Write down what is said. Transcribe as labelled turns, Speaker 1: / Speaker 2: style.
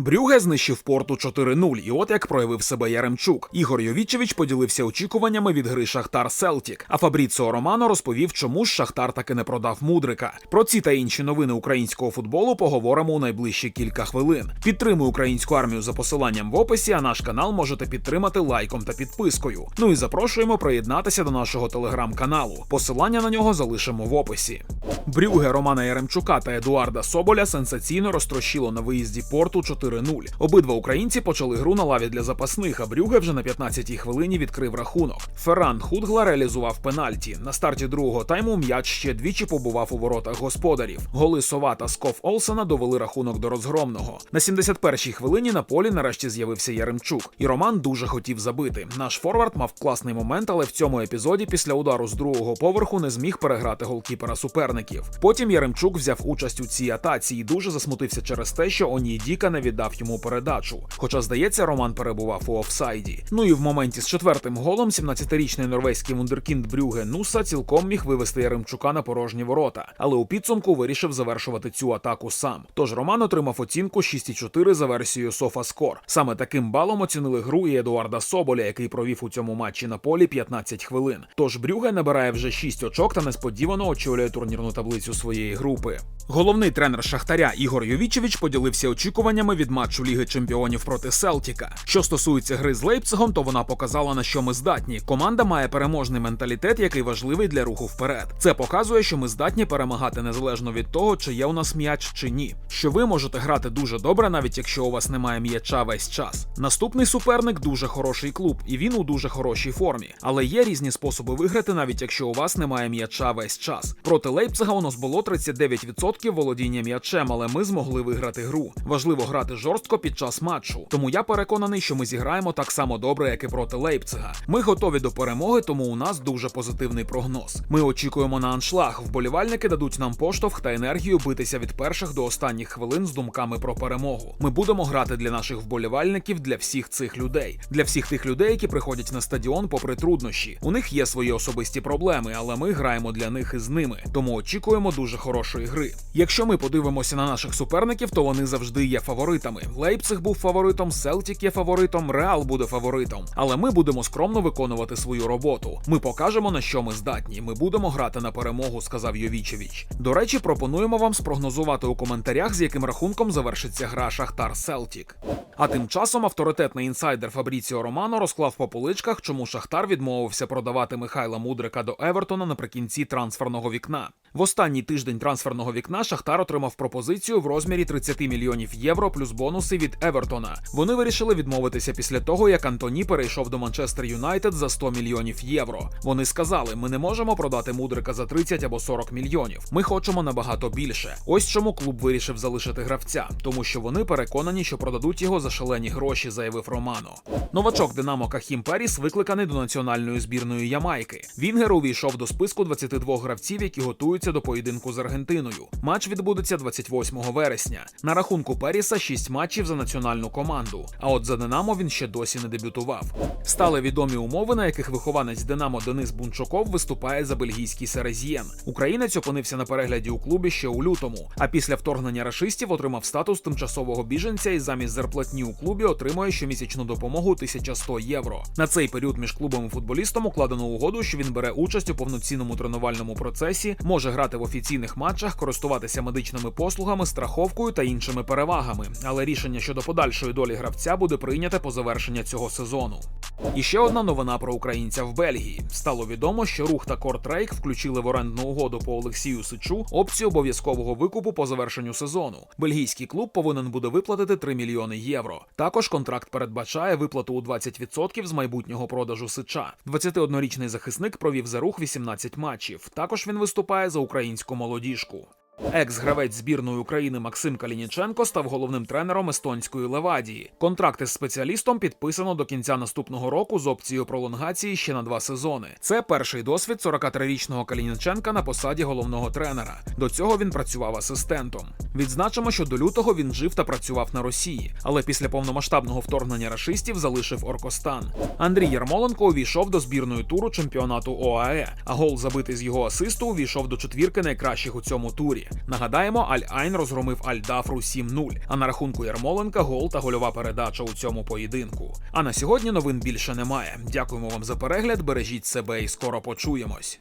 Speaker 1: Брюге знищив порту 4-0, і от як проявив себе Яремчук. Ігор Йовічевич поділився очікуваннями від гри Шахтар Селтік. А Фабріціо Романо розповів, чому ж Шахтар таки не продав мудрика. Про ці та інші новини українського футболу поговоримо у найближчі кілька хвилин. Підтримуй українську армію за посиланням в описі, а наш канал можете підтримати лайком та підпискою. Ну і запрошуємо приєднатися до нашого телеграм-каналу. Посилання на нього залишимо в описі. Брюге Романа Яремчука та Едуарда Соболя сенсаційно розтрощило на виїзді порту 4-0. Обидва українці почали гру на лаві для запасних, а Брюге вже на 15-й хвилині відкрив рахунок. Ферран Худгла реалізував пенальті. На старті другого тайму м'яч ще двічі побував у воротах господарів. Голи Сова та Скоф Олсена довели рахунок до розгромного. На 71-й хвилині на полі нарешті з'явився Яремчук, і Роман дуже хотів забити. Наш форвард мав класний момент, але в цьому епізоді після удару з другого поверху не зміг переграти голкіпера суперників. Потім Яремчук взяв участь у цій атаці і дуже засмутився через те, що Онідіка не віддав йому передачу. Хоча, здається, Роман перебував у офсайді. Ну і в моменті з четвертим голом 17-річний норвезький вундеркінд Брюге Нуса цілком міг вивести Яремчука на порожні ворота, але у підсумку вирішив завершувати цю атаку сам. Тож Роман отримав оцінку 6,4 за версією SofaScore. Саме таким балом оцінили гру і Едуарда Соболя, який провів у цьому матчі на полі 15 хвилин. Тож Брюге набирає вже 6 очок та несподівано очолює турнірну таблицю своєї групи. Головний тренер Шахтаря Ігор Йовічевич поділився очікуваннями від матчу Ліги Чемпіонів проти Селтіка. Що стосується гри з Лейпцигом, то вона показала на що ми здатні. Команда має переможний менталітет, який важливий для руху вперед. Це показує, що ми здатні перемагати незалежно від того, чи є у нас м'яч чи ні. Що ви можете грати дуже добре, навіть якщо у вас немає м'яча весь час. Наступний суперник дуже хороший клуб, і він у дуже хорошій формі. Але є різні способи виграти, навіть якщо у вас немає м'яча весь час. Проти Лейпцига у нас було 39% володіння м'ячем, але ми змогли виграти гру. Важливо грати жорстко під час матчу. Тому я переконаний, що ми зіграємо так само добре, як і проти Лейпцига. Ми готові до перемоги, тому у нас дуже позитивний прогноз. Ми очікуємо на аншлаг. Вболівальники дадуть нам поштовх та енергію битися від перших до останніх хвилин з думками про перемогу. Ми будемо грати для наших вболівальників, для всіх цих людей, для всіх тих людей, які приходять на стадіон попри труднощі. У них є свої особисті проблеми, але ми граємо для них і з ними. Тому очікуємо дуже хорошої гри. Якщо ми подивимося на наших суперників, то вони завжди є фаворитами. Лейпциг був фаворитом, Селтік є фаворитом, Реал буде фаворитом. Але ми будемо скромно виконувати свою роботу. Ми покажемо на що ми здатні. Ми будемо грати на перемогу, сказав Йовічевич. До речі, пропонуємо вам спрогнозувати у коментарях, з яким рахунком завершиться гра Шахтар Селтік. А тим часом авторитетний інсайдер Фабріціо Романо розклав по поличках, чому Шахтар відмовився продавати Михайла Мудрика до Евертона наприкінці трансферного вікна. В останній тиждень трансферного вікна Шахтар отримав пропозицію в розмірі 30 мільйонів євро плюс бонуси від Евертона. Вони вирішили відмовитися після того, як Антоні перейшов до Манчестер Юнайтед за 100 мільйонів євро. Вони сказали: ми не можемо продати Мудрика за 30 або 40 мільйонів. Ми хочемо набагато більше. Ось чому клуб вирішив залишити гравця, тому що вони переконані, що продадуть його за шалені гроші, заявив Романо. Новачок Динамо Кахім Періс викликаний до національної збірної Ямайки. Вінгер увійшов до списку 22 гравців, які готуються до поєдинку з Аргентиною. Матч відбудеться 28 вересня. На рахунку Періса 6 матчів за національну команду. А от за Динамо він ще досі не дебютував. Стали відомі умови, на яких вихованець Динамо Денис Бунчуков виступає за бельгійський Серезієн. Українець опинився на перегляді у клубі ще у лютому, а після вторгнення рашистів отримав статус тимчасового біженця і замість зарплатні у клубі отримує щомісячну допомогу 1100 євро. На цей період між клубом і футболістом укладено угоду, що він бере участь у повноцінному тренувальному процесі, може грати в офіційних матчах, користуватися медичними послугами, страховкою та іншими перевагами. Але рішення щодо подальшої долі гравця буде прийняте по завершення цього сезону. І ще одна новина про українця в Бельгії. Стало відомо, що рух та Кортрейк включили в орендну угоду по Олексію Сичу опцію обов'язкового викупу по завершенню сезону. Бельгійський клуб повинен буде виплатити 3 мільйони євро. Також контракт передбачає виплату у 20% з майбутнього продажу Сича. 21-річний захисник провів за рух 18 матчів. Також він виступає за українську молодіжку. Екс-гравець збірної України Максим Калініченко став головним тренером естонської Левадії. Контракт із спеціалістом підписано до кінця наступного року з опцією пролонгації ще на два сезони. Це перший досвід 43-річного Калініченка на посаді головного тренера. До цього він працював асистентом. Відзначимо, що до лютого він жив та працював на Росії, але після повномасштабного вторгнення рашистів залишив Оркостан. Андрій Ярмоленко увійшов до збірної туру чемпіонату ОАЕ, а гол, забитий з його асисту, увійшов до четвірки найкращих у цьому турі. Нагадаємо, Аль-Айн розгромив Аль-Дафру 7-0, а на рахунку Ярмоленка гол та гольова передача у цьому поєдинку. А на сьогодні новин більше немає. Дякуємо вам за перегляд, бережіть себе і скоро почуємось.